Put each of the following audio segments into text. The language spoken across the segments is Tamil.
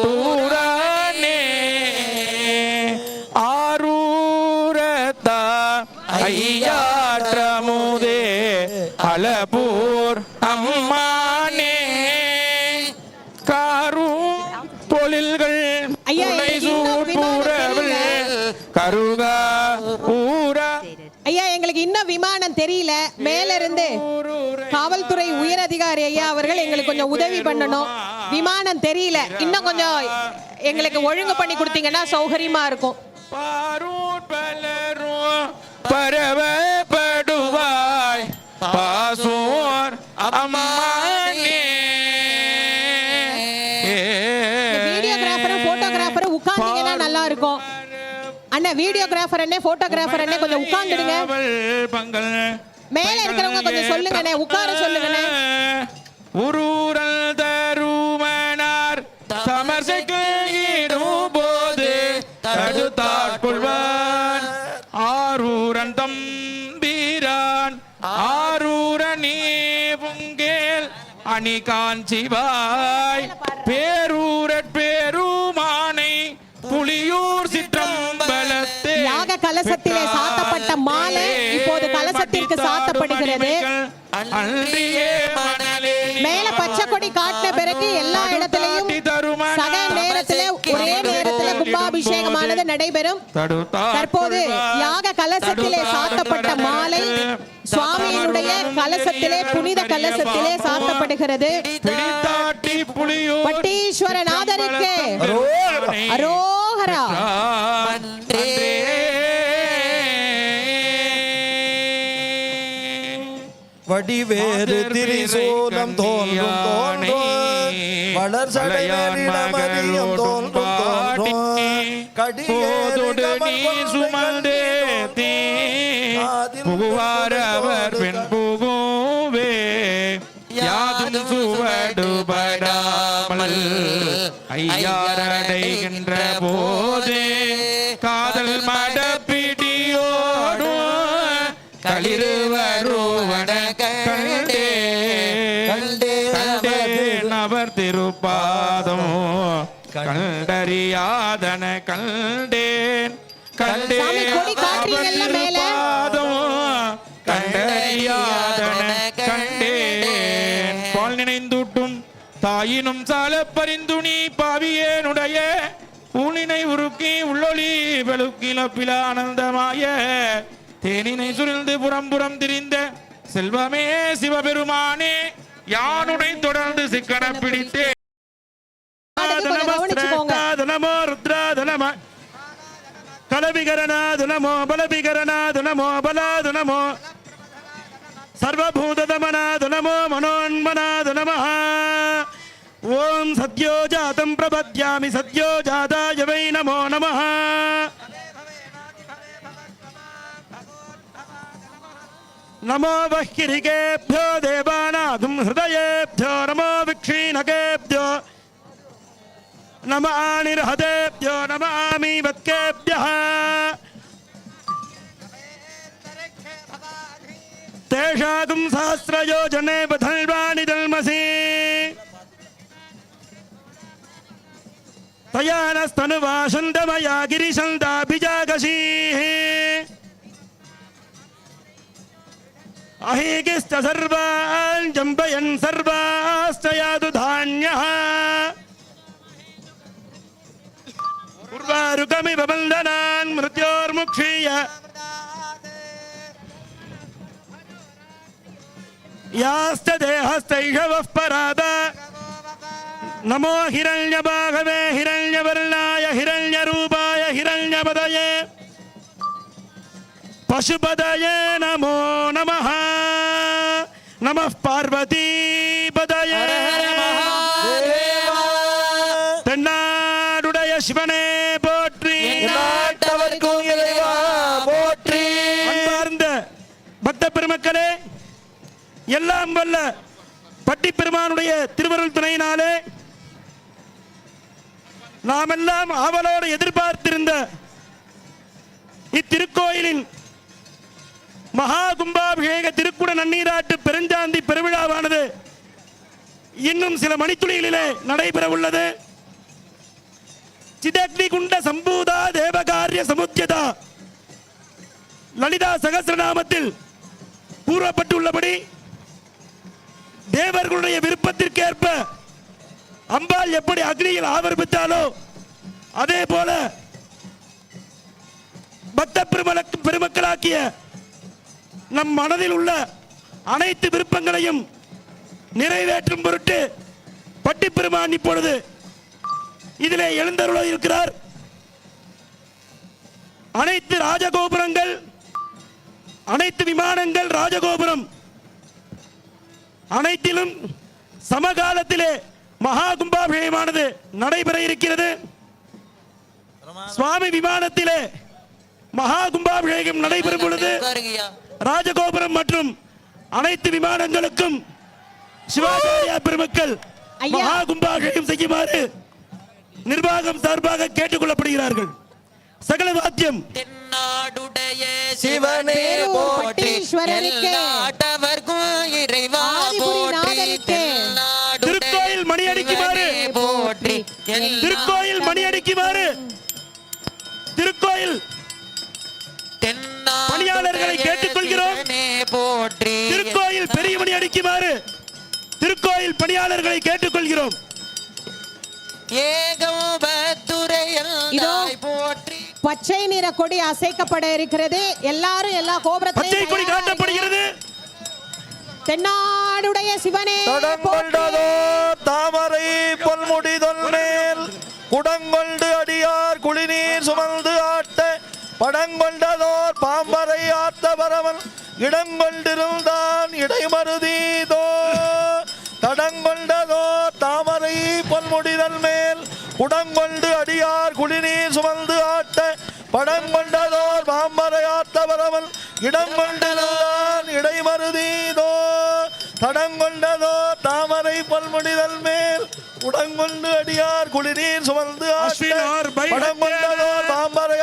அலங்காட்டூரனே ஆரூரத்தா ஐயாற்றமுதே அலபூர் அம்மானே. காரும் தொழில்கள் கருகா ஊரா. ஐயா எங்களுக்கு இன்னும் விமானம் தெரியல. மேல இருந்து காவல்துறை உயர் அதிகாரி ஐயா அவர்கள் எங்களுக்கு கொஞ்சம் உதவி பண்ணணும். விமானம் தெரியல. இன்னும் கொஞ்சம் எங்களுக்கு ஒழுங்கு பண்ணி கொடுத்தீங்கன்னா சௌகரியமா இருக்கும். பரவப்படுவாய். பாசூர் அம்மானே. வீடியோகிராஃபரும் போட்டோகிராஃபரும் உட்கார்ந்தீங்கன்னா நல்லா இருக்கும். அண்ணா வீடியோகிராஃபர் அண்ணே போட்டோகிராஃபர் அண்ணே கொஞ்சம் உட்கார்ந்துடுங்க. மேல இருக்கிறவங்க கொஞ்சம் சொல்லுங்கண்ணே உட்கார சொல்லுங்கண்ணே. சமர்சைக்கும் போது தடுத்தாட்கொள்வான் ஆரூரன் தம்பீரான் ஆரூரணி புங்கேல் அணி காஞ்சிவாய் பேரூரற் பேருமானை புலியூர் சிற்றம்பலத்தே யாக கலசத்திலே சாத்தப்பட்ட மாலை இப்போது கலசத்திற்கு சாத்தப்படுகிறது. மேல பச்சை கொடி காட்டின பிறகு எல்லா இடத்திலையும் கும்பாபிஷேகமானது நடைபெறும். தற்போது யாக கலசத்திலே சாத்தப்பட்ட மாலை சுவாமியினுடைய கலசத்திலே புனித கலசத்திலே சாத்தப்படுகிறது. பட்டீஸ்வரநாதருக்கு அரோகரா. வடிவேறு திரிசூலம் தோன்றும் தோன்றும். வளர் சடைமேலிடமதியம் தோன்றும் தோன்றும். போதொடு நீ சுமந்தே புகுவாரவர் பெண் புகுவே. யாதும் சுவடுபடாமல் ஐயாரடைகின்ற போதே. கண்டேன்? பாதம் கண்டறியாதன கண்டேன். பால் நினைந்தூட்டும் தாயினும் சால பரிந்துணி பாவியேனுடைய ஊனினை உருக்கி உள்ளொளி வெளுக்கிலப்பில ஆனந்தமாய தேனினை சுரிந்து புறம்புறம் திரிந்த செல்வமே சிவபெருமானே யானுடை தொடர்ந்து சிக்கன பிடித்தே. கொஞ்சம் கவனிச்சுக்கோங்க நமோ ருத்ராத நம கலவிகரணாது நமோ பலவிகரணாது நமோ பலாது நமோ சர்வபூததமனாது நமோ மனோன்மனாது நம ஓம் சத்யோ ஜாதம் பிரபத்யாமி சத்யோ ஜாதாய வை நமோ நம नमो नमानिर्हतेभ्यो नमामि वत्केभ्यः तेषाकं सहस्रयोजने बधल्वाणि जन्मसि। तया नस्तनुवासन्दमया गिरिशन्दाभिजागशीः अहीकिश्च सर्वान् जम्बयन् सर्वाश्च यादु धान्यः उर्वारुकमिव बन्धनान् मृत्योर्मुक्षीय याश्च देहस्तैषवः पराद नमो हिरण्यबाहवे हिरण्यवर्णाय हिरण्यरूपाय हिरण्यपदये पशुपदये नमो नमः नमः पार्वतीपदये எல்லாம் வல்ல பட்டி பெருமானுடைய திருவருள் துணையினாலே நாமெல்லாம் ஆவலோடு எதிர்பார்த்திருந்த இத்திருக்கோயிலின் மகா கும்பாபிஷேக திருக்குட நன்னீராட்டு பெருஞ்சாந்தி பெருவிழாவானது இன்னும் சில மணித்துளிகளிலே நடைபெற உள்ளது சிதக்னி குண்ட சம்பூதா தேவகாரிய சமுத்தியதா. லலிதா சகசிரநாமத்தில் கூறப்பட்டுள்ளபடி தேவர்களுடைய விருப்பத்திற்கேற்ப அம்பாள் எப்படி அக்னியில் ஆவர்பித்தாலோ அதே போல பக்த பெருமக்களாக்கிய நம் மனதில் உள்ள அனைத்து விருப்பங்களையும் நிறைவேற்றும் பொருட்டு பட்டிப்பெருமான் இப்பொழுது இதிலே எழுந்தருள இருக்கிறார். அனைத்து ராஜகோபுரங்கள் அனைத்து விமானங்கள் ராஜகோபுரம் அனைத்திலும் சமகாலத்திலே மகா கும்பாபிஷேகமானது நடைபெற இருக்கிறது சுவாமி விமானத்திலே மகா கும்பாபிஷேகம் நடைபெறும் பொழுது ராஜகோபுரம் மற்றும் அனைத்து விமானங்களுக்கும் சிவாச்சாரியா பெருமக்கள். மகா கும்பாபிஷேகம் செய்யுமாறு நிர்வாகம் சார்பாக கேட்டுக்கொள்ளப்படுகிறார்கள். சகல வாத்தியம் தென்னாடுடைய சிவனே பேரூர் தென்னாடுடைய பணியாளர்களை கேட்டுக்கொள்கிறோம். திருக்கோயில் பெரிய மணி அடிக்குமாறு திருக்கோயில் பணியாளர்களை கேட்டுக்கொள்கிறோம். பச்சை நிற கொடி அசைக்கப்பட இருக்கிறது. எல்லாரும் எல்லா பச்சை கொடி கோபுரத்தையும் காட்டப்படுகிறது. தென்னாடுடைய சிவனே தாமரை பொன்முடிதொல் மேல் குடங்கொண்டு அடியார் குளிநீர் சுமந்து ஆட்ட படங்கொண்டதோர் பாம்பரை ஆத்த பரவன் இடங்கொண்டிருந்தான் இடைமருதீதோ. தடங்கொண்டதோர் தாமரை பொன்முடிதல் மேல் குடங்கொண்டு அடியார் குடிநீர் சுமந்து ஆட்ட. படங்கொண்டதோர் பாம்பரை ஆத்த பரவன் இடங்கொண்டிருந்தான் இடைமருதீதோ. தடங்கொண்டதோ தாமரை பல்முடிதல் மேல் உடங்கொண்டு அடியார் குளிநீர் சுமந்து ஆட்ட பைரவ படங்கொண்டதோர் பாம்பரை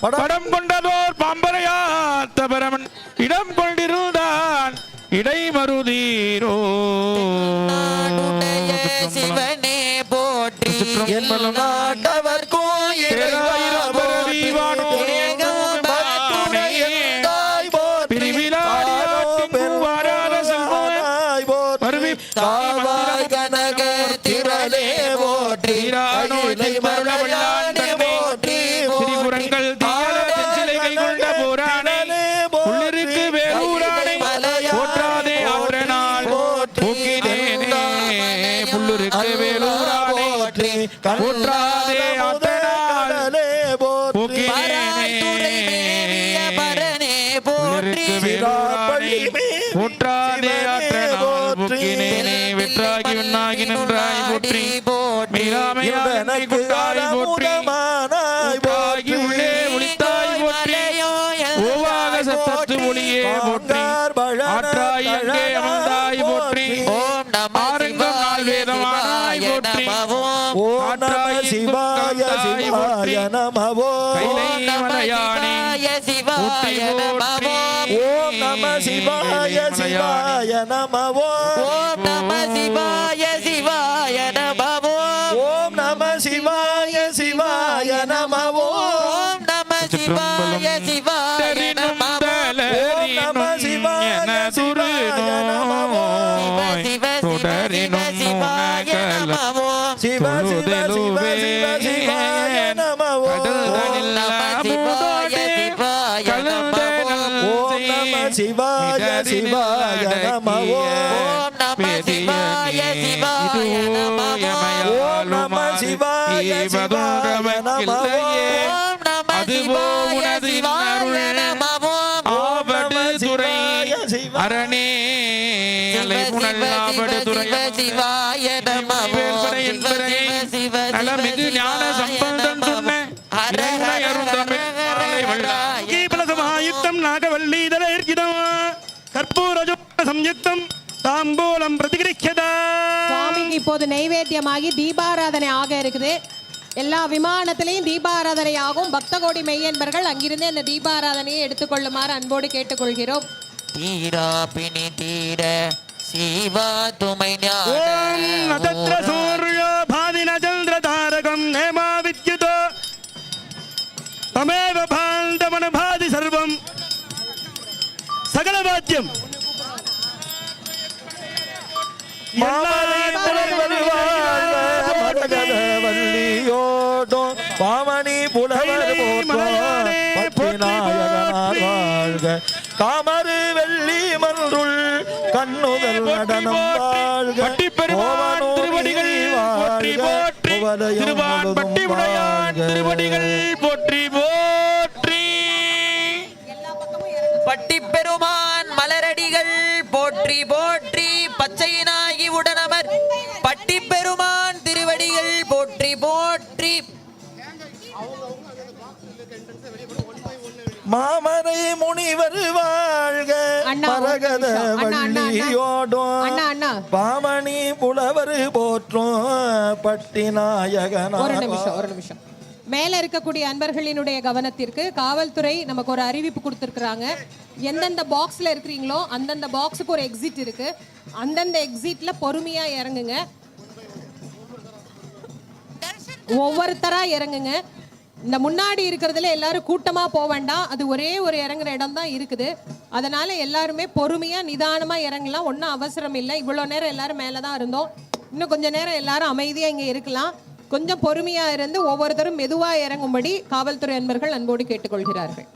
படம். கொண்டதோர் பாம்பரையாத்த பரமன். இடம் கொண்டிருந்தான் இடைமருதீரோ. நாடுடைய சிவனே போற்றி விண்ணாகி நின்றாய் போற்றி. கொண்டாய் போற்றி. சிவாய நமவோ கைலை மலையானே போற்றி போற்றி ஓம் நம சிவாய சிவாய நமவோ ஓம் நம சிவாய சிவாய நமோ ஓம் நம சிவாய சிவாய நமவோ ஓம் நம சிவாய சிவாய தரினும் நமோ தளரினும் என துரு நோய் சிவ சிவ தொடரினும் சிவாய உனக்கல நமோ சிவாய நலமிகு ஞான சம்பந்தம் சொன்ன இறைவனை அருந்தமிழ் அருளை வல்லாய். கீபலசமாயுக்தம் நாகவல்லீதரர்கிதம் கற்பூரஜோ சம்யுக்தம் தாம்பூலம் பிரதிகிரிக்கதா சுவாமிக்கு இப்போது நைவேத்தியமாகி தீபாராதனை ஆக இருக்குது எல்லா விமானத்திலையும் தீபாராதனை ஆகும் பக்த கோடி மெய்யன்பர்கள் அங்கிருந்து அந்த தீபாராதனையை எடுத்துக்கொள்ளுமாறு அன்போடு கேட்டுக்கொள்கிறோம் தீரா பிணி தீர சிவா துமை நதத்ர சூர்யோ பாதின சந்திர தாரகம் நேமா வித்யுதோ? தமேவ பாந்தமன பாதி சர்வம். சகல வாத்தியம். வள்ளியோடும் பாமணி புலவர் பத்திநாயகனார் வாழ்க. மன்றுள் கண்ணுதல் நடனம் வாழ்க. பட்டிப்பெருமான் திருவடிகள் போற்றி போற்றி. திருவான் பட்டி உடையான் திருவடிகள் போற்றி போற்றி. பட்டிப்பெருமான் மலரடிகள் மாமரை முனிவர் வாழ்க. மரகத. வள்ளியோடும் பாமணி புலவர் போற்றும் பட்டி ஒரு நிமிஷம் ஒரு நிமிஷம். மேல இருக்கக்கூடிய அன்பர்களினுடைய கவனத்திற்கு காவல்துறை நமக்கு ஒரு அறிவிப்பு கொடுத்துருக்குறாங்க. எந்தெந்த பாக்ஸ்ல இருக்கிறீங்களோ அந்தந்த பாக்ஸுக்கு ஒரு எக்ஸிட் இருக்கு. அந்தந்த எக்ஸிட்ல பொறுமையா இறங்குங்க. ஒவ்வொருத்தரா இறங்குங்க. இந்த முன்னாடி இருக்கிறதுல எல்லாரும் கூட்டமா போக வேண்டாம். அது ஒரே ஒரு இறங்குற இடம் தான் இருக்குது. அதனால எல்லாருமே பொறுமையா நிதானமா இறங்கலாம். ஒன்றும் அவசரம் இல்லை. இவ்வளோ நேரம் எல்லாரும் மேலே தான் இருந்தோம். இன்னும் கொஞ்ச நேரம் எல்லாரும் அமைதியா இங்க இருக்கலாம். கொஞ்சம் பொறுமையா இருந்து ஒவ்வொருத்தரும் மெதுவா இறங்கும்படி காவல்துறை அன்பர்கள் அன்போடு கேட்டுக்கொள்கிறார்கள்.